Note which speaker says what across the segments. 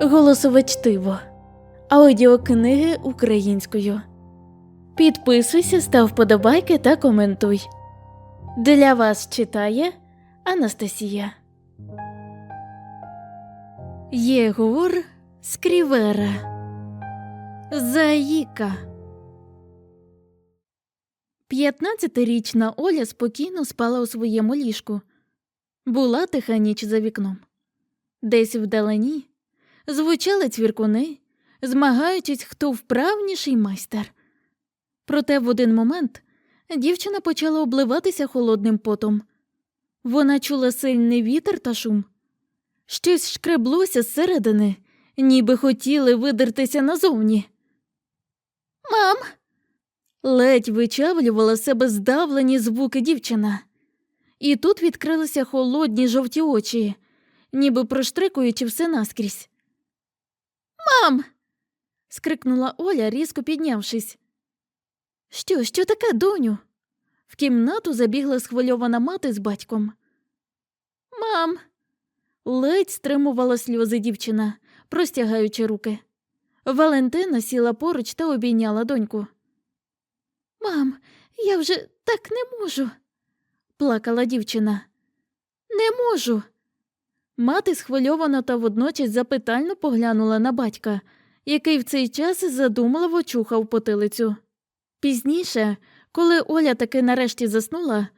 Speaker 1: Голосове чтиво. Аудіокниги українською. Підписуйся, став вподобайки та коментуй. Для вас читає Анастасія. Єгор Скрівера. Заїка. 15-річна Оля спокійно спала у своєму ліжку. Була тиха ніч за вікном. Десь вдалині звучали цвіркуни, змагаючись, хто вправніший майстер. Проте в один момент дівчина почала обливатися холодним потом. Вона чула сильний вітер та шум. Щось шкреблося зсередини, ніби хотіли видертися назовні. Мам. ледь вичавлювала себе здавлені звуки дівчина. І тут відкрилися холодні жовті очі, ніби проштрикуючи все наскрізь. Мам. скрикнула Оля, різко піднявшись. Що, що таке, доню? В кімнату забігла схвильована мати з батьком. Мам. ледь стримувала сльози дівчина, простягаючи руки. Валентина сіла поруч та обійняла доньку. Мам, я вже так не можу, плакала дівчина. Не можу. Мати схвильовано та водночас запитально поглянула на батька, який в цей час задумливо чухав потилицю. Пізніше, коли Оля таки нарешті заснула,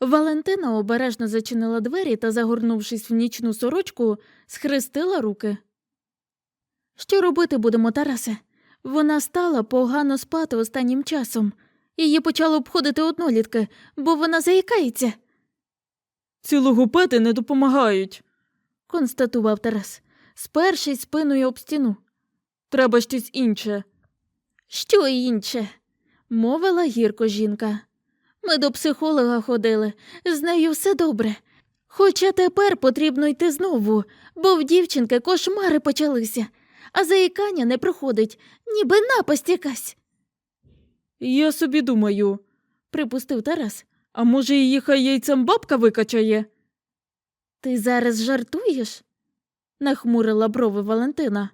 Speaker 1: Валентина обережно зачинила двері та, загорнувшись в нічну сорочку, схрестила руки. Що робити будемо, Тарасе? Вона стала погано спати останнім часом. Її почало обходити однолітки, бо вона заїкається,
Speaker 2: Ці логопеди не допомагають.
Speaker 1: Констатував Тарас, спершись спиною об стіну.
Speaker 2: Треба щось інше.
Speaker 1: Що інше? мовила гірко жінка. Ми до психолога ходили, з нею все добре. Хоча тепер потрібно йти знову, бо в дівчинки кошмари почалися, а заїкання не проходить, ніби напасть якась,
Speaker 2: Я собі думаю,
Speaker 1: припустив Тарас.
Speaker 2: а може її хай яйцем бабка викачає?
Speaker 1: Ти зараз жартуєш? нахмурила брови Валентина.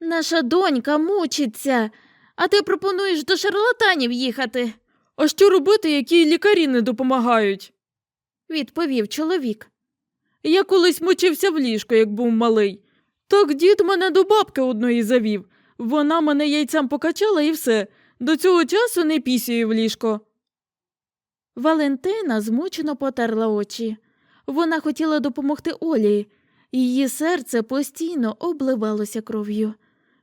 Speaker 1: Наша донька мучиться, а ти пропонуєш до шарлатанів їхати,
Speaker 2: А що робити, які лікарі не допомагають?
Speaker 1: відповів чоловік.
Speaker 2: Я колись мочився в ліжко, як був малий. Так дід мене до бабки одної завів. Вона мене яйцем покачала і все. До цього часу не пісює в ліжко.
Speaker 1: Валентина змучено потерла очі. Вона хотіла допомогти Олі. Її серце постійно обливалося кров'ю.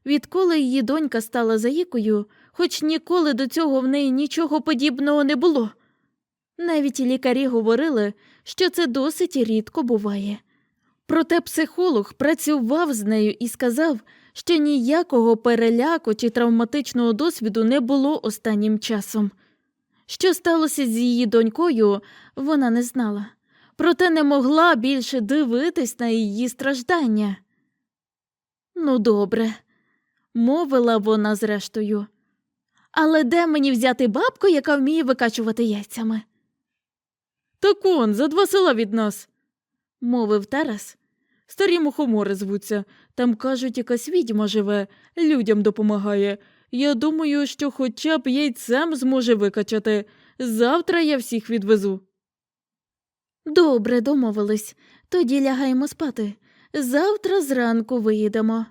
Speaker 1: Відколи її донька стала заїкою, хоч ніколи до цього в неї нічого подібного не було. Навіть лікарі говорили, що це досить рідко буває. Проте психолог працював з нею і сказав, що ніякого переляку чи травматичного досвіду не було останнім часом. Що сталося з її донькою, вона не знала, проте не могла більше дивитись на її страждання. Ну, добре, мовила вона зрештою. Але де мені взяти бабку, яка вміє викачувати яйцями?
Speaker 2: Так он, за два села від нас.
Speaker 1: мовив Тарас.
Speaker 2: Старі мухомори звуться. Там кажуть, якась відьма живе, людям допомагає. Я думаю, що хоча б яйцем зможе викачати. Завтра я всіх відвезу.
Speaker 1: Добре, домовились. Тоді лягаємо спати. Завтра зранку виїдемо.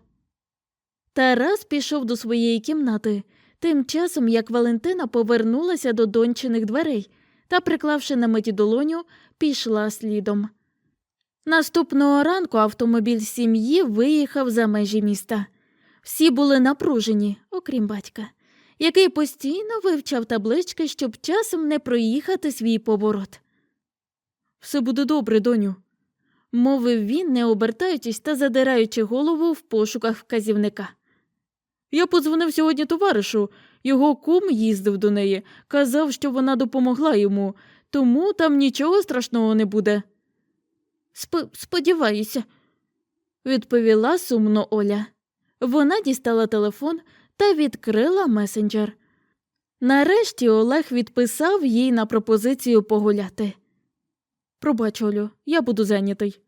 Speaker 1: Тарас пішов до своєї кімнати, тим часом як Валентина повернулася до дончиних дверей та, приклавши на меті долоню, пішла слідом. Наступного ранку автомобіль сім'ї виїхав за межі міста. Всі були напружені, окрім батька, який постійно вивчав таблички, щоб часом не проїхати свій поворот.
Speaker 2: Все буде добре, доню.
Speaker 1: мовив він, не обертаючись та задираючи голову в пошуках вказівника.
Speaker 2: Я подзвонив сьогодні товаришу. Його кум їздив до неї, казав, що вона допомогла йому, тому там нічого страшного не буде.
Speaker 1: Сп- сподіваюся, відповіла сумно Оля. Вона дістала телефон та відкрила месенджер. Нарешті Олег відписав їй на пропозицію погуляти.
Speaker 2: Пробач, Олю, я буду зайнятий.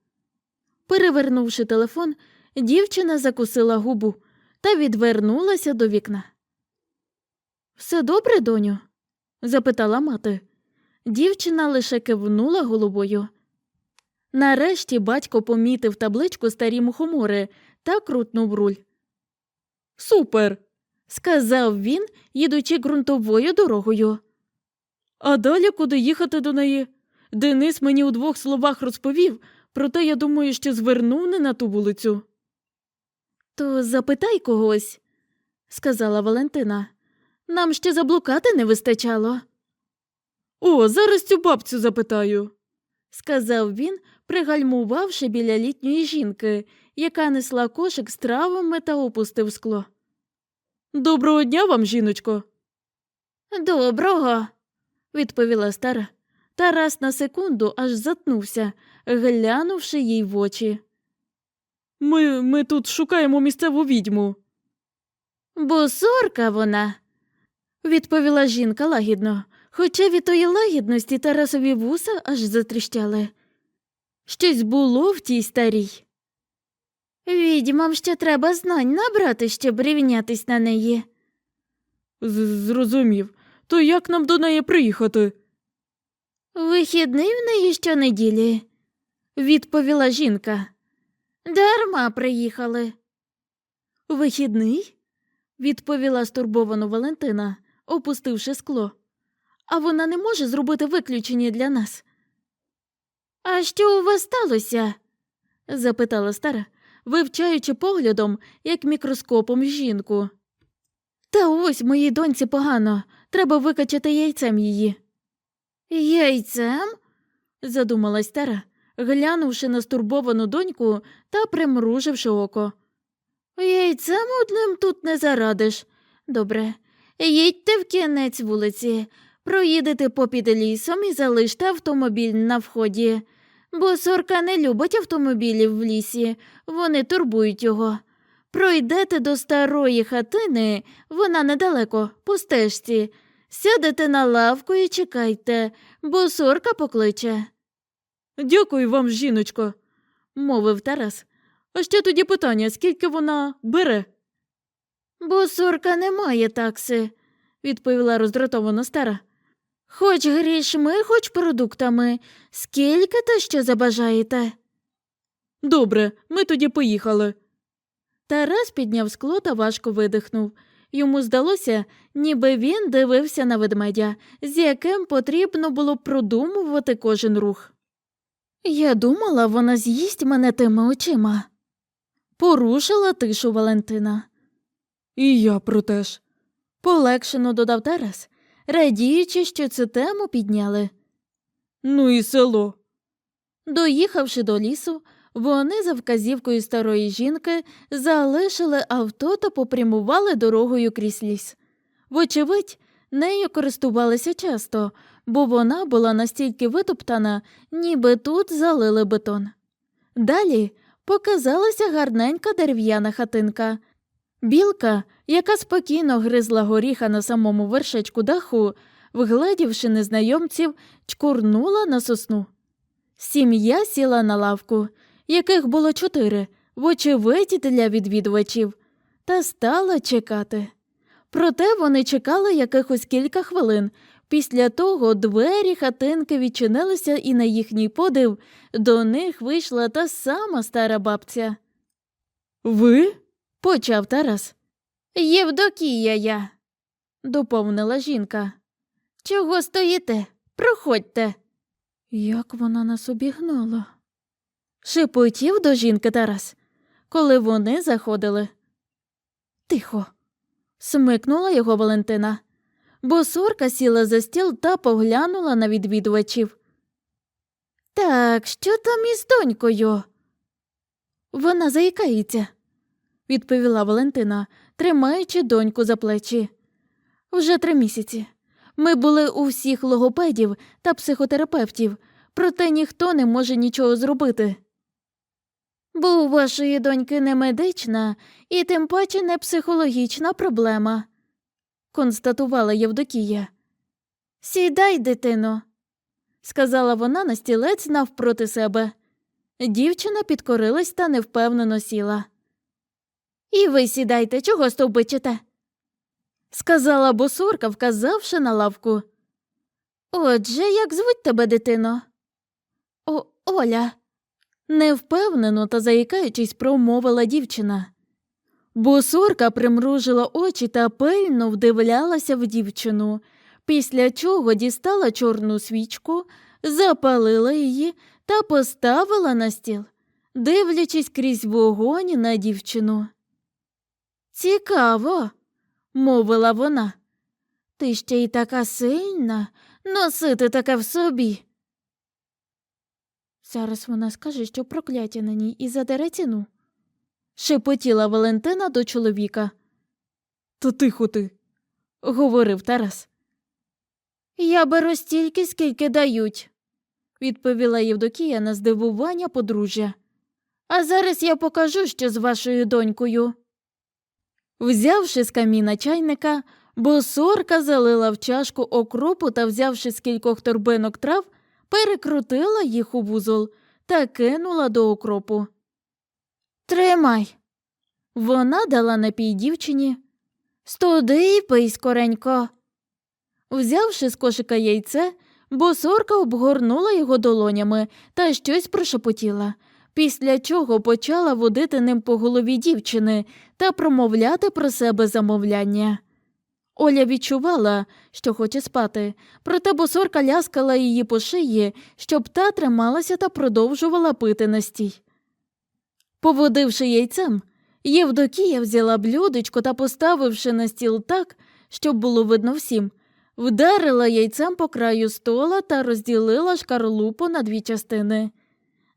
Speaker 1: Перевернувши телефон, Дівчина закусила губу та відвернулася до вікна. Все добре, доню? запитала мати. Дівчина лише кивнула головою. Нарешті батько помітив табличку старі мухомори та крутнув руль.
Speaker 2: Супер.
Speaker 1: Сказав він, їдучи ґрунтовою дорогою.
Speaker 2: А далі куди їхати до неї? Денис мені у двох словах розповів, проте я думаю, що звернув не на ту вулицю.
Speaker 1: То запитай когось, сказала Валентина. Нам ще заблукати не вистачало,
Speaker 2: О, зараз цю бабцю запитаю.
Speaker 1: сказав він, пригальмувавши біля літньої жінки, яка несла кошик з травами та опустив скло.
Speaker 2: Доброго дня вам, жіночко.
Speaker 1: Доброго, відповіла стара, та раз на секунду аж затнувся, глянувши їй в очі.
Speaker 2: Ми, ми тут шукаємо місцеву відьму.
Speaker 1: Бо сорка вона, відповіла жінка лагідно, хоча від тої лагідності Тарасові вуса аж затріщали. Щось було в тій старій. Відьмам ще треба знань набрати, щоб рівнятись на неї.
Speaker 2: З- Зрозумів. То як нам до неї приїхати?
Speaker 1: Вихідний в неї щонеділі, відповіла жінка. Дарма приїхали. Вихідний? відповіла стурбовано Валентина, опустивши скло. А вона не може зробити виключення для нас. А що у вас сталося? запитала стара, вивчаючи поглядом, як мікроскопом жінку. Та ось моїй доньці погано, треба викачати яйцем її. Яйцем? задумалась стара, глянувши на стурбовану доньку та примруживши око. Яйцем одним тут не зарадиш. Добре, їдьте в кінець вулиці, проїдете попід лісом і залиште автомобіль на вході. Бо сорка не любить автомобілів в лісі, вони турбують його. Пройдете до старої хатини, вона недалеко, по стежці. Сядете на лавку і чекайте, бо сорка покличе,
Speaker 2: Дякую вам, жіночко.
Speaker 1: мовив Тарас.
Speaker 2: А ще тоді питання, скільки вона бере?
Speaker 1: Бо сорка не має такси, відповіла роздратовано стара. Хоч грішми, хоч продуктами, скільки та що забажаєте.
Speaker 2: Добре, ми тоді поїхали.
Speaker 1: Тарас підняв скло та важко видихнув. Йому здалося, ніби він дивився на ведмедя, з яким потрібно було продумувати кожен рух. Я думала, вона з'їсть мене тими очима. Порушила тишу Валентина.
Speaker 2: І я про те ж.
Speaker 1: Полегшено додав Тарас, радіючи, що цю тему підняли.
Speaker 2: Ну і село.
Speaker 1: Доїхавши до лісу, вони за вказівкою старої жінки залишили авто та попрямували дорогою крізь ліс. Вочевидь, нею користувалися часто, бо вона була настільки витоптана, ніби тут залили бетон. Далі показалася гарненька дерев'яна хатинка. Білка, яка спокійно гризла горіха на самому вершечку даху, вгледівши незнайомців, чкурнула на сосну. Сім'я сіла на лавку, яких було чотири, вочевидь для відвідувачів, та стала чекати. Проте вони чекали якихось кілька хвилин. Після того двері хатинки відчинилися, і на їхній подив до них вийшла та сама стара бабця.
Speaker 2: Ви?
Speaker 1: Почав Тарас. Євдокія я, доповнила жінка. Чого стоїте? Проходьте. Як вона нас обігнала? Шепотів до жінки Тарас, коли вони заходили. Тихо. смикнула його Валентина, бо сорка сіла за стіл та поглянула на відвідувачів. Так, що там із донькою? Вона заїкається, відповіла Валентина, тримаючи доньку за плечі. Вже три місяці. Ми були у всіх логопедів та психотерапевтів, проте ніхто не може нічого зробити. Бо у вашої доньки не медична і тим паче не психологічна проблема, констатувала Євдокія. Сідай, дитино, сказала вона на стілець навпроти себе. Дівчина підкорилась та невпевнено сіла. І ви сідайте, чого стовбичите? сказала босорка, вказавши на лавку. Отже, як звуть тебе, дитино? О, Оля. Невпевнено та заїкаючись, промовила дівчина. Босорка примружила очі та пильно вдивлялася в дівчину, після чого дістала чорну свічку, запалила її та поставила на стіл, дивлячись крізь вогонь на дівчину. Цікаво, мовила вона. Ти ще й така сильна, носити таке в собі. Зараз вона скаже, що прокляття на ній і задере ціну. Шепотіла Валентина до чоловіка,
Speaker 2: Та тихо ти.
Speaker 1: говорив Тарас. Я беру стільки, скільки дають, відповіла Євдокія на здивування подружжя. А зараз я покажу, що з вашою донькою. Взявши з каміна чайника, босорка залила в чашку окропу та, взявши з кількох торбинок трав, перекрутила їх у вузол та кинула до окропу. Тримай. Вона дала напій дівчині. Студи й пий скоренько. Взявши з кошика яйце, босорка обгорнула його долонями та щось прошепотіла, після чого почала водити ним по голові дівчини та промовляти про себе замовляння. Оля відчувала, що хоче спати, проте босорка ляскала її по шиї, щоб та трималася та продовжувала пити настій. Поводивши яйцем, Євдокія взяла блюдечко та, поставивши на стіл так, щоб було видно всім, вдарила яйцем по краю стола та розділила шкарлупу на дві частини.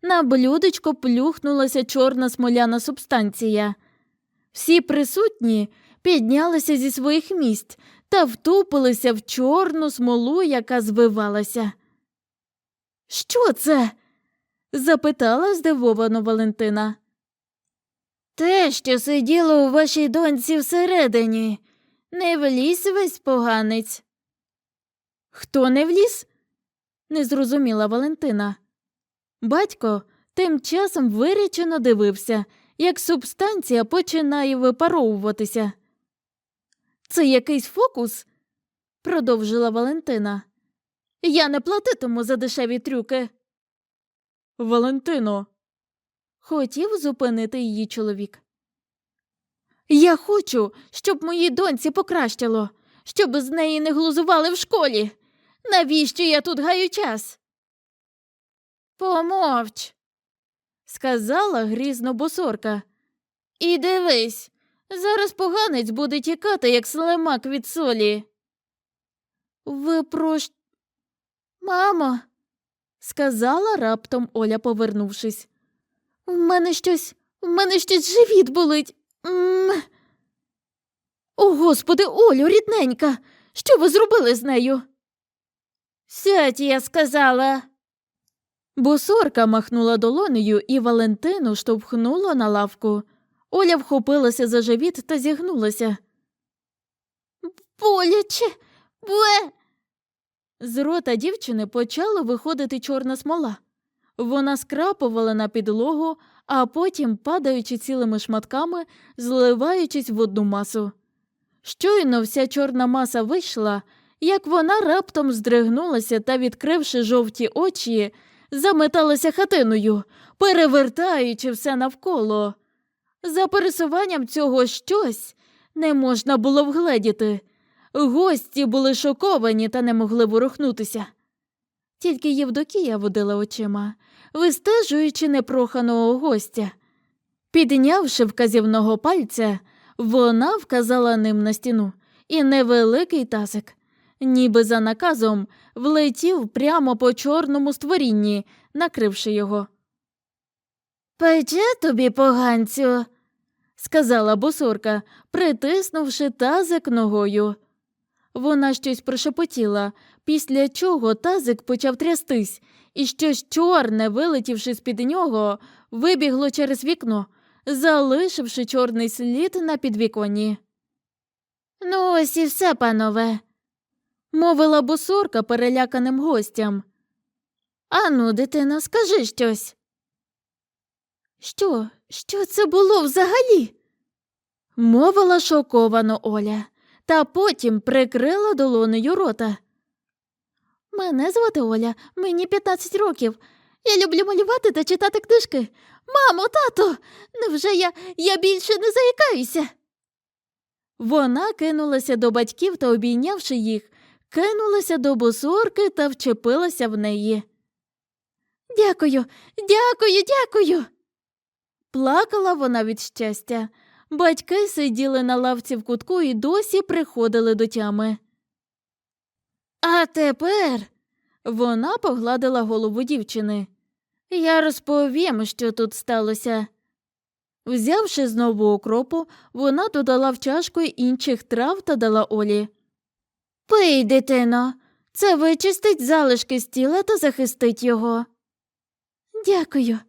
Speaker 1: На блюдечко плюхнулася чорна смоляна субстанція. Всі присутні піднялися зі своїх місць та втупилися в чорну смолу, яка звивалася. Що це? запитала здивовано Валентина. Те, що сиділо у вашій доньці всередині, не вліз весь поганець. Хто не вліз? не зрозуміла Валентина. Батько тим часом вирічено дивився, як субстанція починає випаровуватися. Це якийсь фокус? продовжила Валентина. Я не платитиму за дешеві трюки.
Speaker 2: Валентино,
Speaker 1: Хотів зупинити її чоловік. Я хочу, щоб моїй доньці покращило, щоб з неї не глузували в школі. Навіщо я тут гаю час? Помовч, сказала грізно босорка. І дивись, зараз поганець буде тікати, як слимак від солі. Ви про Мамо, сказала раптом Оля, повернувшись. В мене щось, в мене щось живіт болить. М. О, господи, Олю, рідненька, що ви зробили з нею? Сядь, я сказала. Босорка махнула долонею і Валентину штовхнула на лавку. Оля вхопилася за живіт та зігнулася. Боляче, бе. З рота дівчини почала виходити чорна смола. Вона скрапувала на підлогу, а потім, падаючи цілими шматками, зливаючись в одну масу. Щойно вся чорна маса вийшла, як вона раптом здригнулася та, відкривши жовті очі, заметалася хатиною, перевертаючи все навколо. За пересуванням цього щось не можна було вгледіти. Гості були шоковані та не могли ворухнутися. Тільки Євдокія водила очима, вистежуючи непроханого гостя. Піднявши вказівного пальця, вона вказала ним на стіну, і невеликий тазик, ніби за наказом, влетів прямо по чорному створінні, накривши його. Пече тобі, поганцю, сказала босорка, притиснувши тазик ногою. Вона щось прошепотіла, після чого тазик почав трястись, і щось чорне, вилетівши з-під нього, вибігло через вікно, залишивши чорний слід на підвіконні. Ну, ось і все, панове, мовила босорка переляканим гостям. Ану, дитино, скажи щось. Що? Що це було взагалі? Мовила шоковано Оля, та потім прикрила долонею рота. Мене звати Оля, мені 15 років. Я люблю малювати та читати книжки. Мамо, тато, невже я, я більше не заїкаюся? Вона кинулася до батьків та, обійнявши їх, кинулася до босорки та вчепилася в неї. Дякую, дякую, дякую. Плакала вона від щастя. Батьки сиділи на лавці в кутку і досі приходили до тями. А тепер вона погладила голову дівчини. Я розповім, що тут сталося. Взявши знову окропу, вона додала в чашку інших трав та дала Олі. Пий, дитино, це вичистить залишки з тіла та захистить його. Дякую,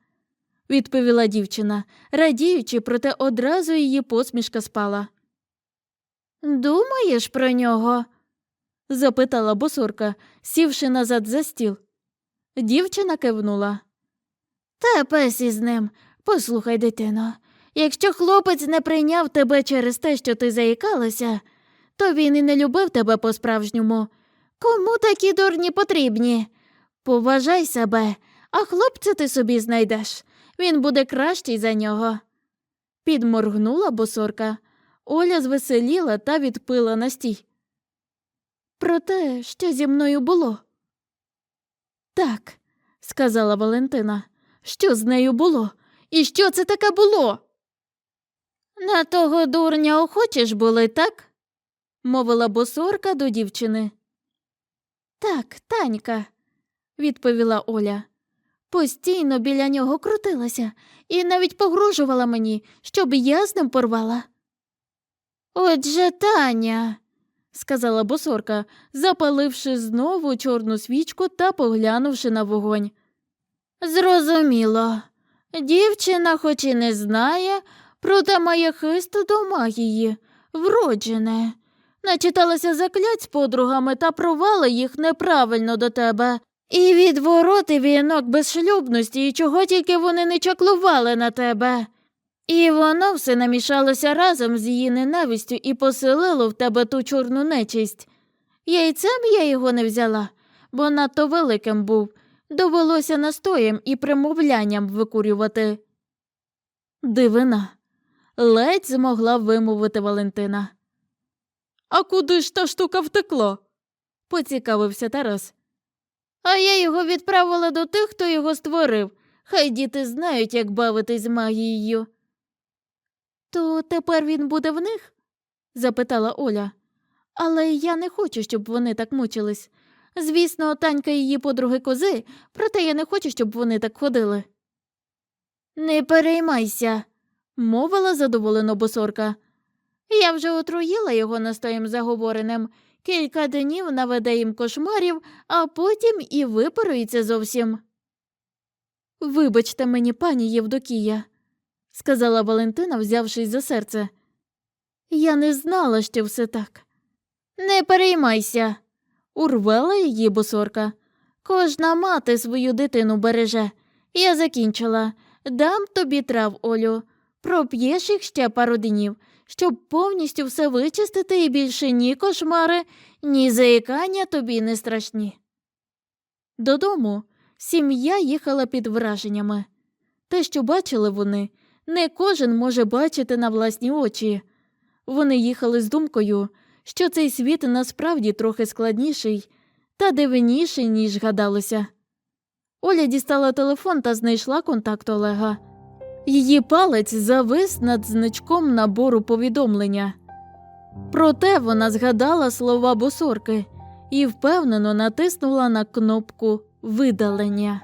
Speaker 1: відповіла дівчина, радіючи, проте одразу її посмішка спала. Думаєш про нього? запитала босорка, сівши назад за стіл. Дівчина кивнула. Та пес із ним. Послухай, дитино, якщо хлопець не прийняв тебе через те, що ти заїкалася, то він і не любив тебе по-справжньому. Кому такі дурні потрібні? Поважай себе, а хлопця ти собі знайдеш. Він буде кращий за нього. Підморгнула босорка. Оля звеселіла та відпила настій. Про те, що зі мною було. Так, сказала Валентина. Що з нею було? І що це таке було? На того дурня охочеш були, так? мовила босорка до дівчини. Так, танька, відповіла Оля. Постійно біля нього крутилася і навіть погрожувала мені, щоб я з ним порвала. Отже, Таня, сказала босорка, запаливши знову чорну свічку та поглянувши на вогонь. Зрозуміло. Дівчина, хоч і не знає, проте має хист до магії, вроджене. Начиталася заклять з подругами та провала їх неправильно до тебе. І відвороти вінок безшлюбності, і чого тільки вони не чаклували на тебе. І воно все намішалося разом з її ненавистю і поселило в тебе ту чорну нечисть. Яйцем я його не взяла, бо надто великим був. Довелося настоєм і примовлянням викурювати. Дивина. Ледь змогла вимовити Валентина.
Speaker 2: А куди ж та штука втекла?
Speaker 1: Поцікавився Тарас. А я його відправила до тих, хто його створив. Хай діти знають, як бавитись магією. То тепер він буде в них? запитала Оля. Але я не хочу, щоб вони так мучились. Звісно, танька її подруги кози, проте я не хочу, щоб вони так ходили. Не переймайся, мовила задоволено босорка. Я вже отруїла його настоєм заговореним. Кілька днів наведе їм кошмарів, а потім і випарується зовсім. Вибачте мені, пані Євдокія, сказала Валентина, взявшись за серце. Я не знала, що все так. Не переймайся, урвала її босорка. Кожна мати свою дитину береже. Я закінчила. Дам тобі трав, Олю. Проп'єш їх ще пару днів, щоб повністю все вичистити і більше ні кошмари, ні заїкання тобі не страшні. Додому сім'я їхала під враженнями. Те, що бачили вони, не кожен може бачити на власні очі. Вони їхали з думкою, що цей світ насправді трохи складніший та дивніший, ніж гадалося. Оля дістала телефон та знайшла контакт Олега. Її палець завис над значком набору повідомлення. Проте вона згадала слова босорки і впевнено натиснула на кнопку видалення.